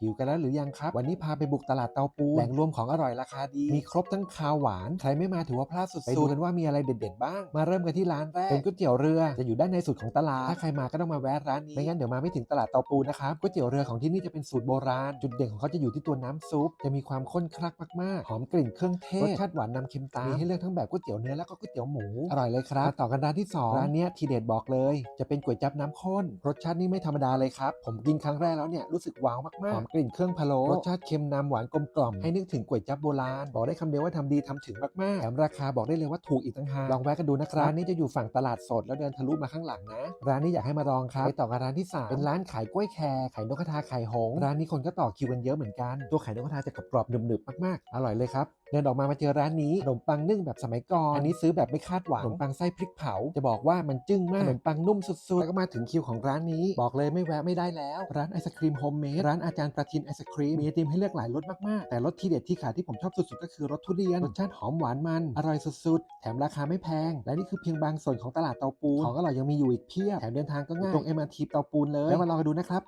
หิวกันแล้วหรือยังครับ วันนี้พาไปบุกตลาดเตาปูนแหล่งรวมของอร่อยราคาดี มีครบทั้งคาวหวาน ใครไม่มาถือว่าพลาดสุดๆไปดูกันว่ามีอะไรเด็ดๆบ้าง มาเริ่มกันที่ร้านแรกเป็นก๋วยเตี๋ยวเรือจะอยู่ด้านในสุดของตลาด ถ้าใครมาก็ต้องมาแวะร้านนี้ไม่งั้นเดี๋ยวมาไม่ถึงตลาดเตาปูนนะครับก๋วยเตี๋ยวเรือของที่นี่จะเป็นสูตรโบราณ จุดเด่นของเขาจะอยู่ที่ตัวน้ำซุปจะมีความข้นคลักมากๆหอมกลิ่นเครื่องเทศรสชาติหวานนำเค็มตามมีให้เลือกทั้งแบบก๋วยเตี๋ยวเนื้อแล้วก็ก๋วยเตี๋ยวหมูอร่อยเลยครับมาต่อกันร้านที่สองร้านเนี้ยทีเด็ดบอกเลย จะเป็นก๋วยจั๊บน้ำข้นรสชาตินี่ไม่ธรรมดาเลยครับผมกินครั้งแรกแล้วเนี่ยรู้สึกว้าวมากๆหอมกลิ่นเครื่องพะโล้รสชาติเค็มนำหวานกลมกล่อมให้นึกถึงก๋วยจั๊บโบราณ บอกได้คำเดียวว่าทำดีทำถึงมากๆแถมราคาบอกได้เลยว่าถูกอีกต่างหากลองแวะกันดูนะครับร้านนี้จะอยู่ฝั่งตลาดสดแล้วเดินทะลุมาข้างหลังนะ ร้านนี้อยากให้มาลองครับไปต่อกับร้านที่สามเป็นร้านขายกล้วยแคร์ไข่นกกระทาไข่หง ร้านนี้คนก็ต่อคิวกันเยอะเหมือนกัน ตัวไข่นกกระทาจะกรอบๆหนึบๆมากๆ อร่อยเลยครับเดินออกมามาเจอร้านนี้ขนมปังนึ่งแบบสมัยก่อนอันนี้ซื้อแบบไม่คาดหวังขนมปังไส้พริกเผา จะบอกว่ามันจึ้งมากขนมปังนุ่มสุดๆแล้วก็มาถึงคิวของร้านนี้ บอกเลยไม่แวะไม่ได้แล้ว ร้านไอศครีมโฮมเมดร้านอาจารย์ประทินไอศครีมมีไอติมให้เลือกหลายรสมากๆ แต่รสทีเด็ดที่ขายที่ผมชอบสุดๆ ก็คือรสทุเรียนรสชาติหอมหวานมัน อร่อยสุดๆ แถมราคาไม่แพง และนี่คือเพียงบางส่วนของตลาดเตาปูนของอร่อยยังมีอยู่อีกเพียบแถมเดินทางก็ง่ายตรง MRT เตาปูนเลยแล้วมาลองกันดูนะครับ